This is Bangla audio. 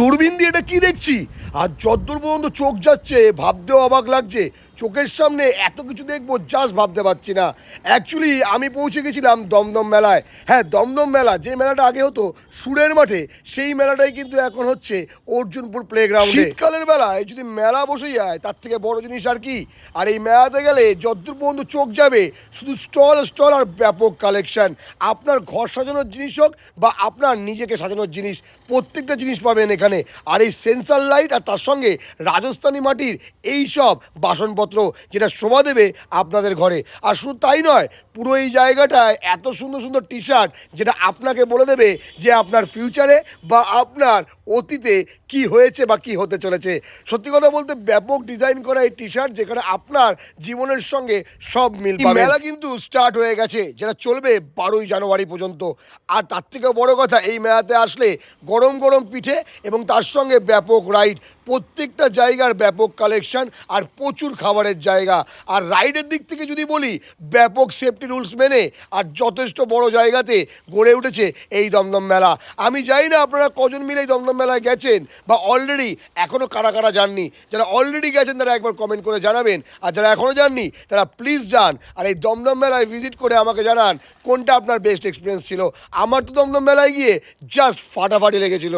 দূরবীন দিয়ে এটা কি দেখছি? আর যতদূর পর্যন্ত চোখ যাচ্ছে, ভাবতেও অবাক লাগছে। চোখের সামনে এত কিছু দেখব জাস্ট ভাবতে পারছি না। অ্যাকচুয়ালি আমি পৌঁছে গেছিলাম দমদম মেলায়। হ্যাঁ দমদম মেলা, যে মেলাটা আগে হতো, সুরের মাঠে, সেই মেলাটাই কিন্তু এখন হচ্ছে অর্জুনপুর প্লেগ্রাউন্ড শীতকালের বেলায় যদি মেলা বসে যায়, তার থেকে বড় জিনিস আর কি? আর এই মেলাতে গেলে যতদূর পর্যন্ত চোখ যাবে, শুধু স্টল স্টল আর ব্যাপক কালেকশন আপনার ঘর সাজানোর জিনিস হোক বা আপনার নিজেকে সাজানোর জিনিস, প্রত্যেকটা জিনিস পাবেন এখানে। আর এই সেন্সার লাইট আর তার সঙ্গে রাজস্থানী মাটির এই সব বাসনপত্র যেটা শোভা দেবে আপনাদের ঘরে। আর শুধু তাই নয় পুরো এই জায়গাটায় এত সুন্দর সুন্দর টি শার্ট যেটা আপনাকে বলে দেবে যে আপনার ফিউচারে বা আপনার অতীতে কি হয়েছে বা কি হতে চলেছে। সত্যি কথা বলতে ব্যাপক ডিজাইন করা এই টি শার্ট যেখানে আপনার জীবনের সঙ্গে সব মিল মেলা কিন্তু স্টার্ট হয়ে গেছে যেটা চলবে বারোই জানুয়ারি পর্যন্ত। আর তার থেকে বড় কথা এই মেলাতে আসলে গরম গরম পিঠে এবং তার সঙ্গে ব্যাপক রাইড প্রত্যেকটা জায়গার ব্যাপক কালেকশন আর প্রচুর খাবারের জায়গা। আর রাইডের দিক থেকে যদি বলি, ব্যাপক সেফটি রুলস মেনে আর যথেষ্ট বড় জায়গাতে গড়ে উঠেছে এই দমদম মেলা। আমি জানি না আপনারা কজন মিলে এই দমদম মেলায় গেছেন বা অলরেডি এখনও কারা কারা যাননি। যারা অলরেডি গেছেন তারা একবার কমেন্ট করে জানাবেন। আর যারা এখনও যাননি, তারা প্লিজ যান আর এই দমদম মেলায় ভিজিট করে আমাকে জানান কোনটা আপনার বেস্ট এক্সপিরিয়েন্স ছিল। আমার তো দমদম মেলায় গিয়ে জাস্ট ফাটাফাটি লেগেছিল।